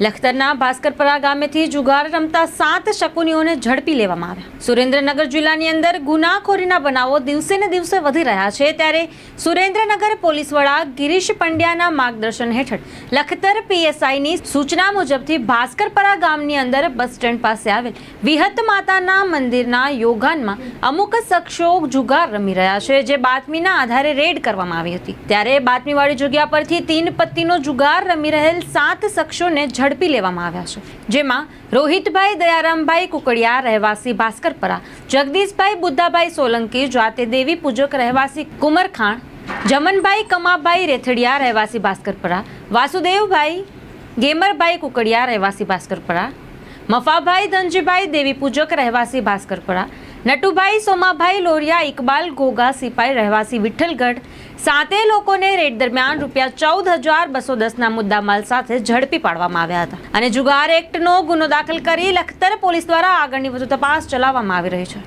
લખતરના ભાસ્કરપરા ગામેથી જુગાર રમતા સાત શકુનીઓને ઝડપી લેવામાં આવ્યા. સુરેન્દ્રનગર જિલ્લાની અંદર ગુનાખોરીના બનાવો દિવસે ને દિવસે વધી રહ્યા છે ત્યારે સુરેન્દ્રનગર પોલીસ વડા ગિરીશ પંડ્યાના માર્ગદર્શન હેઠળ લખતર પીએસઆઈની સૂચના મુજબથી ભાસ્કરપરા ગામની અંદર બસ સ્ટેન્ડ પાસે આવેલ વિહત માતાના મંદિરના યોગાનમાં અમુક શખ્સો જુગાર રમી રહ્યા છે જે બાતમીના આધારે રેડ કરવામાં આવી હતી. ત્યારે બાતમીવાળી જગ્યા પરથી તીન પત્તીનો જુગાર રમી રહેલ સાત શખ્સોને ઝડપી લેવામાં આવ્યા છે. જેમાં રોહિતભાઈ, દયારામભાઈ કુકડિયા, રહેવાસી ભાસ્કરપરા, જગદીશભાઈ, બુદ્ધાભાઈ સોલંકી, જાતે દેવી પૂજક રહેવાસી કુમરખાણ, જમનભાઈ, કમાભાઈ રેથડિયા, રહેવાસી ભાસ્કરપરા, વાસુદેવભાઈ, ગેમરભાઈ કુકડિયા, રહેવાસી ભાસ્કરપરા, મફાભાઈ, ધનજીભાઈ, દેવી પૂજક રહેવાસી ભાસ્કરપરા નટુભાઈ, સોમાભાઈ, લોરિયા, ઇકબાલ, ઘોઘા, સિપાઈ, રહેવાસી વિઠ્ઠલગઢ સાતે લોકોને રેડ દરમિયાન રૂપિયા ચૌદ હજાર બસો દસના મુદ્દામાલ સાથે ઝડપી પાડવામાં આવ્યા હતા. અને જુગાર એક્ટનો ગુનો દાખલ કરી લખતર પોલીસ દ્વારા આગળની વધુ તપાસ ચલાવવામાં આવી રહી છે.